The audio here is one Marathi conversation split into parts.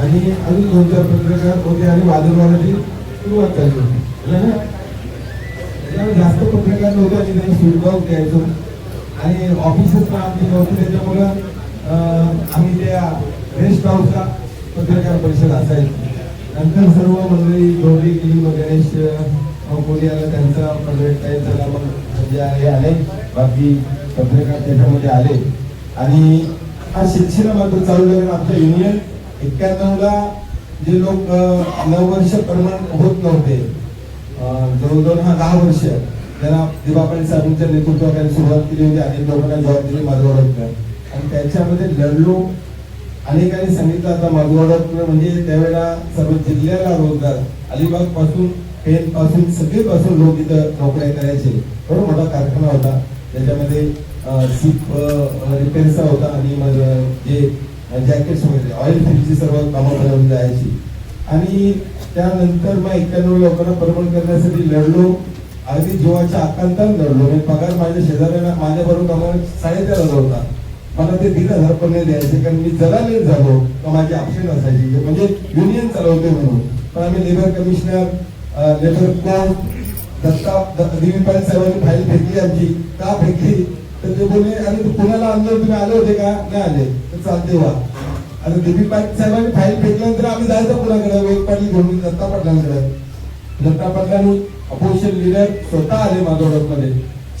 आणि अजून दोन चार पत्रकार होते आणि वादविवादाची सुरुवात झाली होती. त्यामुळे जास्त पत्रकार नव्हते आणि त्यांना सुटगाव द्यायचो आणि ऑफिसच पण आमचे नव्हते त्याच्यामुळं आम्ही त्या रेस्ट हाऊसला पत्रकार परिषद असायची नंतर सर्व मंडळी गौरी गेली मग गणेश कोणी कोली आला त्यांचा प्रोजेक्ट काही झाला मग म्हणजे हे आले. बाकी पत्रकार त्याच्यामध्ये आले. आणि हा शिक्षण चालू झाला आमच्या युनियन एक्क्याण्णवला जे लोक नऊ वर्ष परमनंट होत नव्हते जवळजवळ हा दहा वर्ष त्यांना दिवापाडी साहेबांच्या नेतृत्वाखाली सुरुवात केली होती अनेक लोकांना जबाब दिली माझं आणि त्याच्यामध्ये लढलो अनेकांनी सांगितलं आता माझं म्हणजे त्यावेळेला सर्व जिल्ह्याला रोजगार अलिबागपासून पेन पासून सगळेपासून लोक इथं नोकऱ्या करायचे. बरोबर मोठा कारखाना होता. त्याच्यामध्ये सीप रिपेअरचा होता आणि मग जे जॅकेट्स वगैरे ऑइल फिल्डची सर्व कामं बनवली जायची आणि त्यानंतर मग एक्क्याण्णव लोकांना परमण करण्यासाठी लढलो. अगदी जीवाच्या आकांतानं लढलो. मी पगार माझ्या शेजाऱ्यांना माझ्याबरोबर बरोबर कामाला हजार होता. मला ते दीड हजार पण नाही द्यायचे कारण मी जरा लेट झालो. तर माझी ऑप्शन असायची. म्हणजे युनियन चालवते म्हणून. पण आम्ही labour commissioner labour court Datta Dilip साहेबांनी फाईल फेकली आमची. का फेकली? तर ते बोलले आणि कुणाला आणलं तुम्ही आले होते का? नाही आले. तर चालते वा आता दिलीप पाटील साहेबांनी फाईल फेकल्यानंतर आम्ही जायचं कुणाकडे वेग पाटील घेऊन दत्ता पाटलांकडे. दत्ता पाटलांनी अपोजिशन लिडर स्वतः आले माझोडक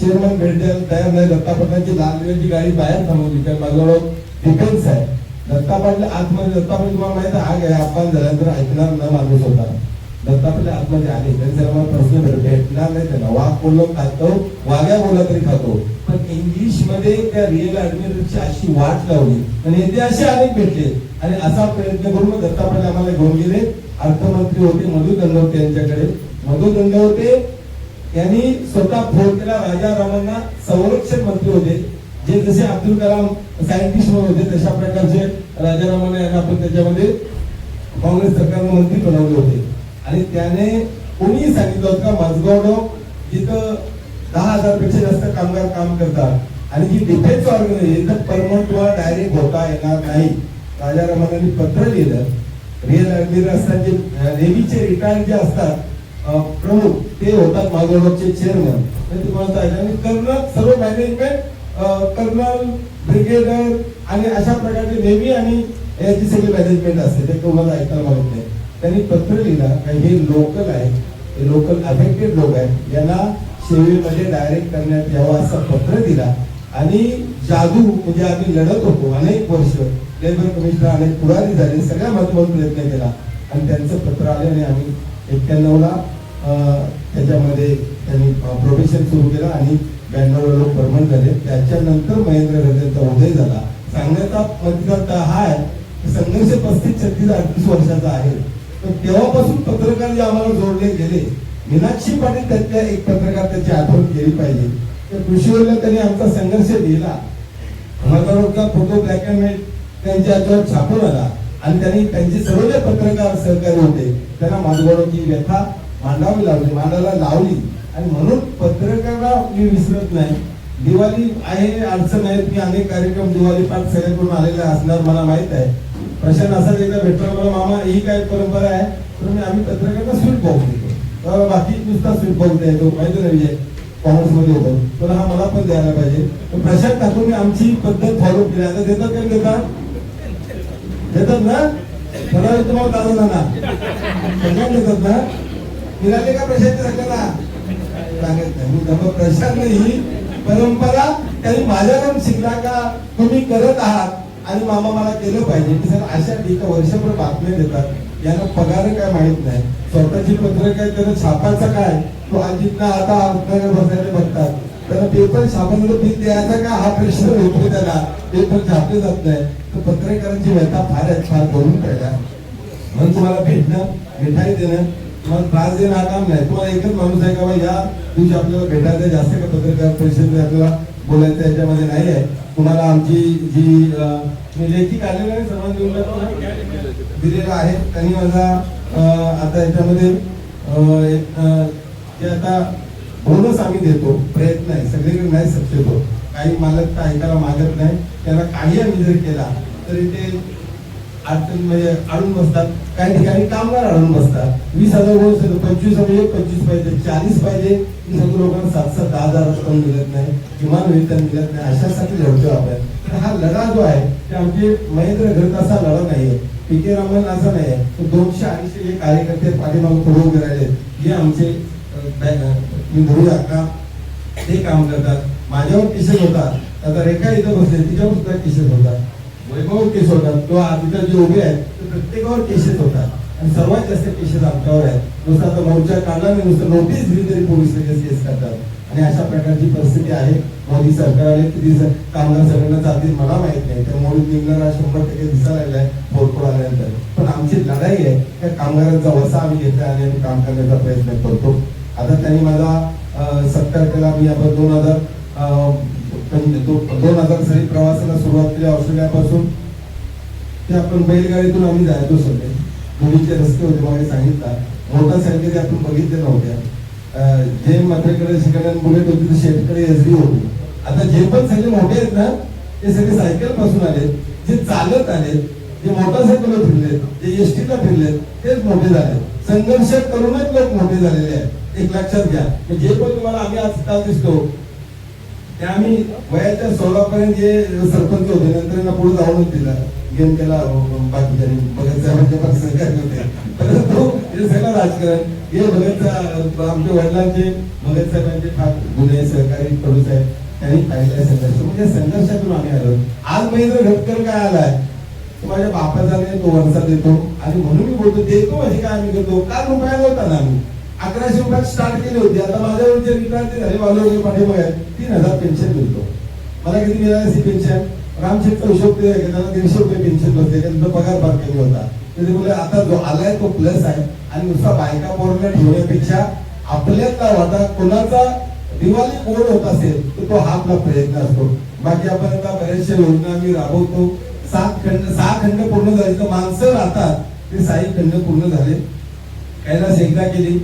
चेअरमन भेटायला तयार नाही दत्ता पाटलांची लाल दिव्याची गाडी बाहेर थांबवली. कारण माझोडक डिफेन्स आहे. दत्ता पाटील आतमध्ये दत्ता पाटील तुम्हाला माहिती आहे, हा काय अपमान झाल्यानंतर ऐकणार न माणूस होता दत्तापले आतमध्ये आले. त्यांचे मला प्रश्न भेटणार नाही त्यांना वाघ बोललो खातो वाघ्या बोलला तरी खातो. पण इंग्लिशमध्ये त्या रिअल ऍडमिरलची अशी वाट लावली. आणि ते असे अनेक भेटले. आणि असा प्रयत्न करून मग आम्हाला घेऊन गेले. अर्थमंत्री होते मधु दंडवते यांच्याकडे. मधु दंडवते यांनी स्वतः फोन केला. राजा रामांना संरक्षण मंत्री होते. जे जसे अब्दुल कलाम सायंटिस्ट म्हणून होते तशा प्रकारचे राजा रामांना यांना आपण त्याच्यामध्ये काँग्रेस सरकारनं मंत्री बनवले होते. आणि त्याने कोणी सांगितलं होतं का माझगाव जिथं दहा हजारपेक्षा जास्त कामगार काम करतात आणि जी डिफेन्स ऑर्गनायझेशन परमनंट वा डायरेक्ट होता येणार नाही. राजा रमानाने पत्र लिहिलं. रिअल ऍडमिरल असतात जे नेव्हीचे रिटायर्ड जे असतात प्रमुख ते होतात मागोडचे चेअरमन तुम्हाला सांगितलं आणि कर्नल सर्व मॅनेजमेंट कर्नल ब्रिगेडर आणि अशा प्रकारचे नेव्ही आणि याची सगळी मॅनेजमेंट असते. ते तुम्हाला ऐकायला माहीत नाही. त्यांनी पत्र लिहिलं का हे लोकल आहे हे लोकल अफेक्टेड लोक आहेत यांना सेवेमध्ये डायरेक्ट करण्यात यावं असं पत्र दिला. आणि जादू म्हणजे आम्ही लढत होतो अनेक वर्ष. लेबर कमिशनर अनेक पुरारी झाले सगळ्या महत्त्वाचा प्रयत्न केला. आणि त्यांचं पत्र आले आणि आम्ही एक्क्याण्णवला त्याच्यामध्ये त्यांनी प्रोफेशन सुरू केलं आणि ब्याण्णवला लोक परमनंट झाले. त्याच्यानंतर महेंद्र रजेंचा उदय झाला. सांगण्याचा मतलब हा आहे संघर्ष पस्तीस छत्तीस अडतीस वर्षाचा आहे. तर तेव्हापासून पत्रकार जे आम्हाला जोडले गेले. मीनाक्षी पाटील त्यातल्या एक पत्रकार त्याची आठवण केली पाहिजे. तर कृषीवरला त्यांनी आमचा संघर्ष दिला माझा फोटो ब्लॅक अँड व्हाईट त्यांच्या याच्यावर छापून आला. आणि त्यांनी त्यांचे सर्व जे पत्रकार सहकारी होते त्यांना माझगोडाची व्यथा मांडावी लावली मांडायला लावली. आणि म्हणून पत्रकाराला मी विसरत नाही. दिवाळी आहे अडचण आहे. मी अनेक कार्यक्रम दिवाळी पाठ सगळ्यांकडून आलेले असणार मला माहीत आहे. प्रशांत असा एकदा भेटला मला मामा ही काय परंपरा आहे? तर मी आम्ही पत्रकारांना स्वीट बॉक्स देतो. तर बाकी नुसता स्वीट बॉक्स द्यायचो माहिती नाही विजय काँग्रेसमध्ये होतो. तर हा मला पण द्यायला पाहिजे. तर प्रशांत ठाकूरने आमची पद्धत फॉलो केली. आता देतात का देतात? देतात ना? मला तुम्हाला दादा ना सगळ्यांना देतात ना? मिळाले का प्रशांत सगळ्यांना लागत नाही. प्रशांत ही परंपरा त्यांनी माझ्याकडून शिकला का? तुम्ही करत आहात. आणि मामा मला केलं पाहिजे की सर अशा ठीक वर्षभर बातम्या देतात यांना पगार काय माहीत नाही. स्वतःची पत्र काय त्यानं छापायचं काय? तो अजितला आता आपल्याला बसायला बघतात. त्याला पेपर छापायला बिल द्यायचा का? हा प्रश्न होतो त्याला. पेपर छापले जात नाही. तर पत्रकारांची व्यथा फार फार करून पाहिजे म्हणून तुम्हाला भेटणं मिठाई देणं तुम्हाला त्रास देणं हा काम नाही. तुम्हाला एकच माणूस आहे का या दिवशी आपल्याला भेटायचं जास्त का पत्रकार परिषदेमध्ये आपल्याला? बोलायचं याच्यामध्ये नाही आहे. कुणाला आमची जी लेखिक आलेलं आहे सर्वांना देऊन दिलेला आहे. त्यांनी माझा आता याच्यामध्ये जे आता बोनस आम्ही देतो प्रयत्न आहे. सगळीकडे नाही सक्सेस होत काही मालक तर ऐकायला मागत नाही. त्यांना काही आम्ही जर केला तरी ते अडचण म्हणजे अडून बसतात. काही ठिकाणी कामगार अडून बसतात. वीस हजार बोनस पंचवीस म्हणजे पंचवीस पाहिजे चाळीस पाहिजे. की लोकांना सात सात दहा हजार पण मिळत नाही किमान वेतन मिळत नाही अशासाठी लढतो आपण. तर हा लढा जो आहे ते आमचे महेंद्र घरत असा लढा नाहीये. पी के रामन असा नाही आहे तर दोनशे अडीचशे जे कार्यकर्ते पाठीमागे पुढे उभे राहिले. जे आमचे अं, बॅ- अक्का ते काम करतात. माझ्यावर केसेस होतात. आता रेखा इथं बसले तिच्यावर सुद्धा केसेस होतात. वैभव केस होतात. किंवा तिथं जे उभे आहेत ते प्रत्येकावर केसेस होतात. आणि सर्वात जास्त केसेस आमच्यावर आहेत नुसतं आता मोर्चा काढला नुसतं नोटीस दिली तरी पोलीस लगेच केस करतात. आणि अशा प्रकारची परिस्थिती आहे. मोदी सरकार आले किती कामगार सगळ्यांना चालतील मला माहीत नाही. तर मोदी हा शंभर टक्के दिसायला लागलाय भरपूर आल्यानंतर. पण आमची लढाई आहे त्या कामगारांचा वसा आम्ही घेतला आणि आम्ही काम करण्याचा प्रयत्न करतो. आता त्यांनी माझा अं, सत्कार केला. मी आपण दोन हजार अं, दोन हजार साली प्रवासाला सुरुवात केली ऑस्ट्रेलियापासून ते आपण बैलगाडीतून आम्ही जायचो सगळे. मुलीचे रस्ते होते मला सांगितलं. मोटरसायकल आपण बघितल्या नव्हत्या जे मात्रेकडे शिकायला होती शेतकरी एसडी होती. आता जे पण सगळे मोठे आहेत ना ते सगळे सायकलपासून आले जे चालत आले जे मोटरसायकल फिरलेत जे एसटीला फिरलेत तेच मोठे झाले संघर्ष करूनच लोक मोठे झालेले आहेत. एक लक्षात घ्या. म्हणजे जे पण तुम्हाला आम्ही आज काल दिसतो ते आम्ही वयाच्या सोळा पर्यंत जे सरपंच होते. नंतर यांना पुढे जाऊन दिला. गेम केला अं, भगत साहेबांचे पण सहकारी होते परंतु हे सगळं राजकारण. हे भगत आमच्या वडिलांचे भगत साहेबांचे म्हणजे फार गुन्हे सहकारी कडू साहेब त्यांनी पाहिलेला संघर्ष. म्हणजे संघर्षातून आम्ही आलो. आज महेंद्र घटकर काय आलाय? तो माझ्या बापाचा तो वरचा देतो. आणि म्हणून मी बोलतो देतो म्हणजे काय आम्ही करतो? काल रुपया होता ना आम्ही? अकराशे रुपयात स्टार्ट केली होती. आता माझ्या जे विद्यार्थी झाले. वाले वगैरे पाठीमागे आहेत, तीन हजार पेन्शन मिळतो. मला किती मिळाली ती पेन्शन रामशेठचा हिशोब ते त्यांना दीडशे रुपये पेन्शन होते त्यांचा पगार फार कमी होता. तर ते बोलले आता जो आलाय तो प्लस आहे. आणि नुसता बायका पोरला ठेवण्यापेक्षा आपल्यातला वाटा कोणाचा दिवाळी गोड होत असेल तर तो हा आपला प्रयत्न असतो. बाकी आपण आता बऱ्याचशा योजना आम्ही राबवतो. सात खंड सहा खंड पूर्ण झाले. तर माणसं राहतात. ते साई खंड पूर्ण झाले. कैलास एकदा केली.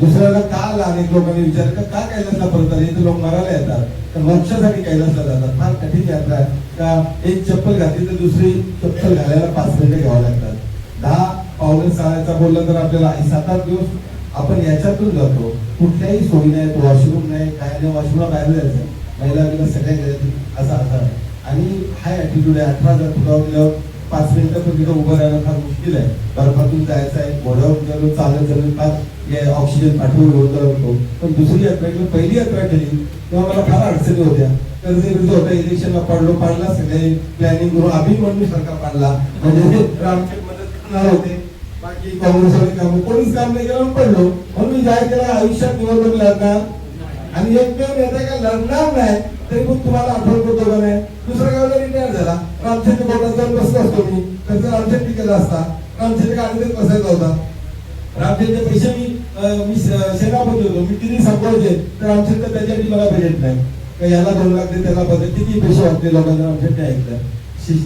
दुसऱ्याला का आला अनेक लोकांनी विचार का का कैलासला परत आले इथे लोक मरायला येतात. तर मोक्षासाठी कैलासला जातात. फार कठीण यात्रा आहे. का एक चप्पल घातली तर दुसरी चप्पल घालायला पाच मिनिटं घ्यावं लागतात. दहा पावणे चालायचा बोललं तर आपल्याला सात आठ दिवस आपण याच्यातून जातो. कुठल्याही सोयी नाही वॉशरूम नाही काय नाही वॉशरूमला बाहेर जायचं. महिला सगळ्या गेल्या असं असं आणि हाय ऍटिट्यूड आहे. अठरा हजार फुटावर गेल्यावर पाच मिनिटं पण तिथं उभं राहणं फार मुश्किल आहे. बर्फातून जायचं आहे घोड्यावर गेलो चालत चालत फार ऑक्सिजन पाठवून होतं होतो पण दुसरी यात्रा किंवा पहिली यात्रा केली तेव्हा मला फार अडचणी होत्या. कर्ज विरुद्ध होता इलेक्शनला पडलो पाडला सगळे. प्लॅनिंग करून आम्ही म्हणून सारखा पाडला. म्हणजे रामचंद्र मदत करणार होते. बाकी काँग्रेसवाले काम कोणीच काम नाही केलं पडलो. म्हणून मी जाहीर केला आयुष्यात निवडणूक लढणार. आणि एकमेव नेता काय लढणार नाही. तरी पण तुम्हाला आठवण करतो का नाही? दुसऱ्या गावाला रिटायर झाला. रामचंद्र कोर्टात जाऊन बसला असतो मी. तर रामचंद्र केला असता. रामचंद्र गाडीतच बसायचा होता. रामचंद्र पैसे मी मी सेनापती होतो. मी किती सांभाळते. तर रामचंद्र त्याच्यासाठी मला बजेट नाही. याला दोन लाख दे त्याला बजेट किती पैसे वाटले लोकांना रामचंद्र ऐकलं?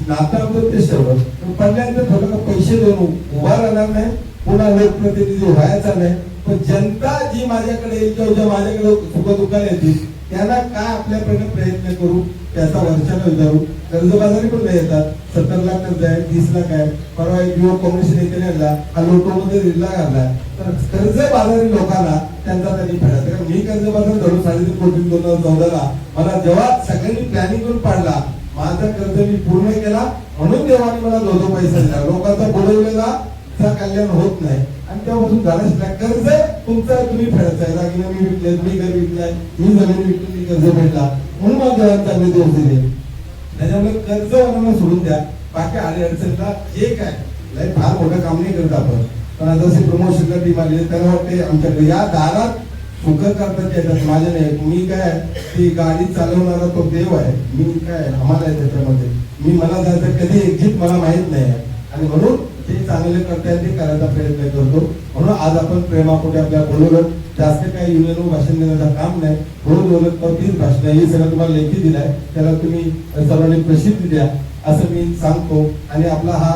नाता नातं आमचं तेच ठरवलं पण पडल्यानंतर थोडं पैसे देऊन उभा राहणार नाही. पुन्हा लोकप्रतिनिधी व्हायचा नाही. पण जनता जी माझ्याकडे येईल किंवा ज्या माझ्याकडे सुख दुःखाला येतील त्यांना काय आपल्याकडे प्रयत्न करू त्याचा वर्षाला विचारू? कर्जबाजारी पण नाही येतात. सत्तर लाख कर्ज आहे तीस लाख आहे. परवा एक युवक काँग्रेस नेत्याने आणला हा लोटोमध्ये रिल्ला घालला तर कर्ज बाजारी लोकांना त्यांचा त्यांनी फेडायचा कारण मी कर्ज बाजार धरून साडेतीन कोटी दोन हजार चौदाला मला जेव्हा सगळ्यांनी प्लॅनिंग करून पाडला माझा कर्ज मी पूर्ण केला म्हणून देवाने मला दो दो पैसा दिला. लोकांचा बोलवलेला कल्याण होत नाही. आणि तेव्हापासून झाला कर्ज तुमचं तुम्ही फेडायचं आहे. दागिने मी विकले मी घर विकलाय मी जमीन विकली मी कर्ज फेडला म्हणून मला देवाने चांगले दिवस दिले. त्याच्यामुळे कर्ज वगैरे सोडून द्या. बाकी आले अडचणला जे काय? लय फार मोठं काम नाही करत आपण. पण आता जसे प्रमोशनला टीम आलेली त्यांना वाटते आमच्याकडे या दारात सुख करतात येतात. माझे नाही मी काय ती गाडी चालवणारा तो देव आहे. मी काय आम्हाला आहे त्याच्यामध्ये. मी मला जायचं कधी एक्झिट मला माहीत नाही आहे. आणि म्हणून ते चांगले करताय ते करायचा प्रयत्न करतो. म्हणून आज आपण प्रेमापोटे आपल्या बोलवलं. जास्त काही युनियन भाषण देण्याचं काम नाही. रोज बोलत तर तीच भाषण हे सगळं तुम्हाला लेखी दिलाय. त्याला तुम्ही सर्वांनी प्रसिद्धी द्या असं मी सांगतो. आणि आपला हा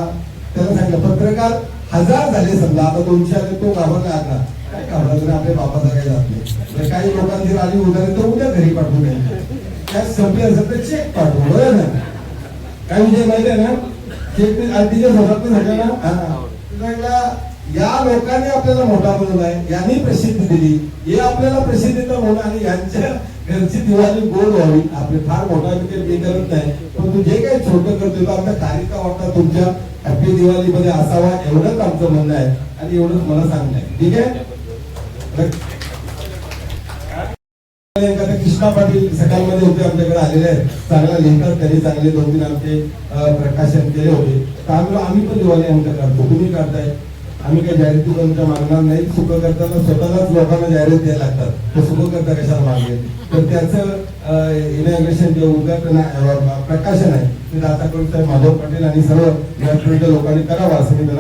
त्याला सांगितलं पत्रकार हजार झाले समजा. आता दोनशे आले तो घाबरला आता. काय घाबरला? आपल्या बापा काही जात नाही. तर काही लोकांची आली उदाहरण तर उद्या घरी पाठवू नये त्यात संपले असेल तर चेक पाठवू. बरोबर ना? काय विषय माहिती आहे ना? या लोकांनी आपल्याला मोठा बनवलाय यांनी प्रसिद्धी दिली. हे आपल्याला प्रसिद्धीचा होणं आणि यांच्या घरची दिवाळी गोड व्हावी. आपले फार मोठा मी करत नाही. पण तू जे काही छोटं करतोय तो आमच्या कार्यक्रम वाटता तुमच्या हॅपी दिवाळी मध्ये असावा. एवढंच आमचं म्हणणं आहे. आणि एवढंच मला सांगणं आहे. ठीक आहे? कृष्णा पाटील सकाळमध्ये होते आमच्याकडे आलेले आहेत. चांगला लिहितात त्यांनी चांगले दोन तीन आमचे प्रकाशन केले होते. त्यामुळे आम्ही पण दिवाळी आमच्या करतो तुम्ही करताय आम्ही काही जाहिराती तुमच्या मागणार नाही. सुख करताना स्वतःलाच लोकांना जाहिरात द्यायला लागतात. तर सुख करता कशाला मागले? तर त्याचं इनॉग्रेशन जे उद्घाटन प्रकाशन आहे. ते दाता साहेब माधव पाटील आणि सर्व या लोकांनी करावं असं मी त्यांना